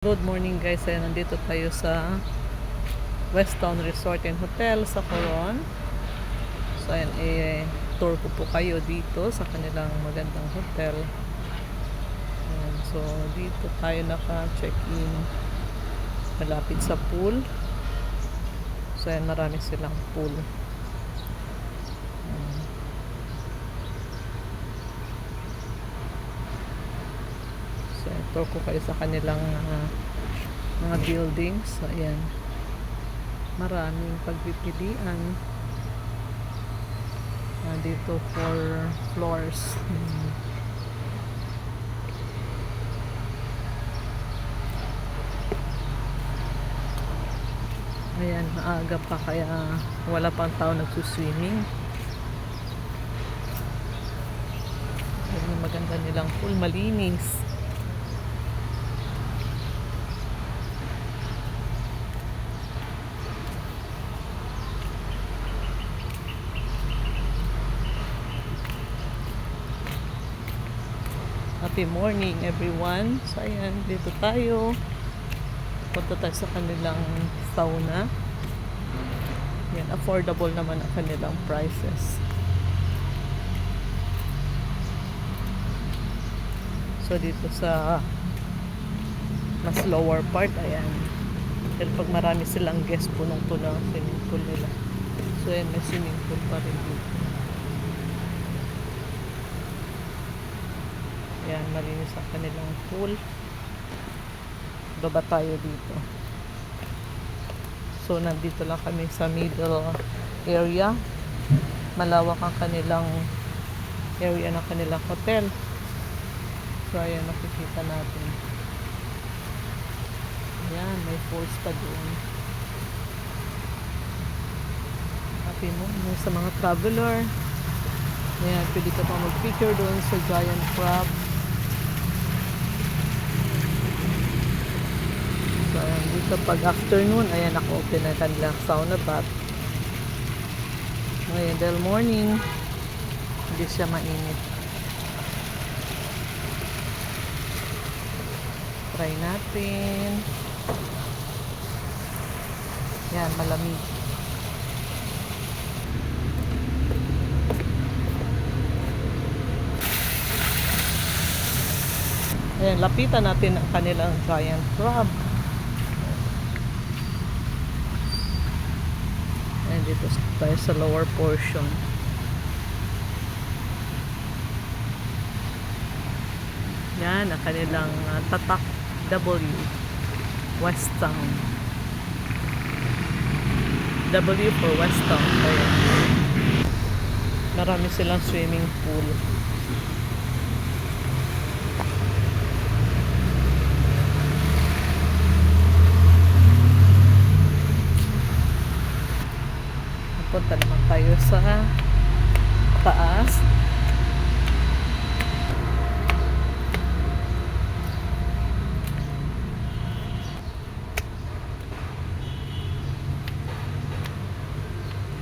Good morning guys, Ayan, nandito tayo sa Westtown Resort and Hotel sa Coron. So ayan, eh, tour ko po kayo dito sa kanilang magandang hotel. Ayan, so dito tayo naka-check-in malapit sa pool. So ayan, marami silang pool. Ayan. So, tour ko kayo sa kanilang ah, mga buildings. So, ayan. Maraming pagpipilian. Ah, dito for floors. Hmm. Ayan, maaga pa kaya wala pang tao nagsuswimming. Ayan, maganda nilang pool, malinis. Happy morning everyone. So ayan, dito tayo. Punta tayo sa kanilang sauna. Yan, affordable naman ang kanilang prices. So dito sa mas lower part, ayan. Pero pag marami silang guest, punong-puno ang swimming pool nila. So ayan, may swimming pool pa rin dito. Ayan, malinis ang kanilang pool. Baba tayo dito. So, nandito lang kami sa middle area. Malawak ang kanilang area ng kanilang hotel. So, ayan, nakikita natin. Ayan, may falls pa doon. Happy mo sa mga traveler. Ayan, pwede ka pa mag-picture doon sa giant crab. So, ayan, dito pag afternoon, ayan, naka-open na kanilang sauna bath. Ngayon, dahil morning, hindi siya mainit. Try natin. Yan, malamig. Ayan, lapitan natin ang kanilang giant crab. Ayan, dito tayo sa lower portion. Yan, ang kanilang uh, tatak W. West Town. W for West Town. Ayan. Marami silang swimming pool. Punta naman tayo sa taas.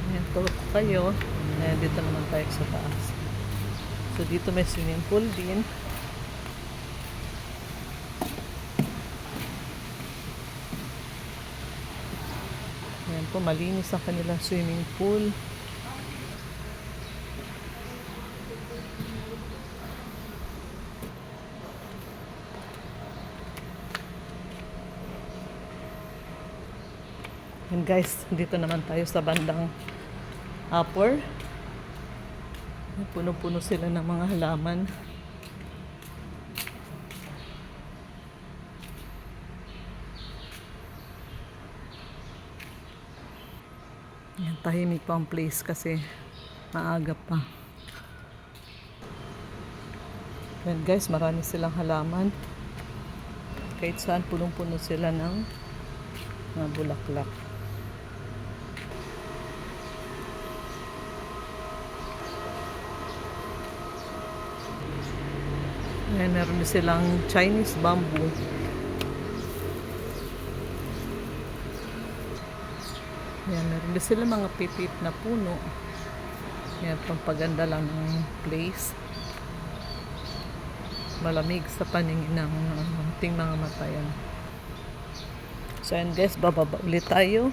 Ayan, tulog ko kayo. Ayan, dito naman tayo sa taas. So, dito may swimming pool din. Ayan po, malinis ang kanilang swimming pool. And guys, dito naman tayo sa bandang upper. Puno-puno sila ng mga halaman. Yan, tahimik pa ang place kasi maaga pa. Yan guys, marami silang halaman. Kahit saan, punong-puno sila ng mga bulaklak. Yan, meron din silang Chinese bamboo. Yan, meron din sila mga pipit na puno. Yan, pampaganda lang ng place. Malamig sa paningin ng ating mga mata yan. So ayan guys, bababa ulit tayo.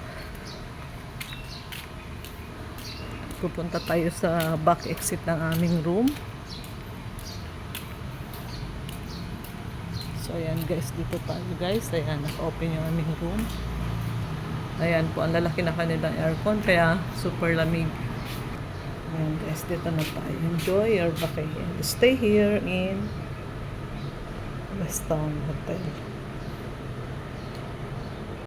Pupunta tayo sa back exit ng aming room. So ayan guys, dito tayo guys. Ayan, naka-open yung aming room. Ayan po, ang lalaki na kanilang aircon, kaya super lamig. Ayan guys, dito na tayo. Enjoy your vacation. Stay here in West Hotel.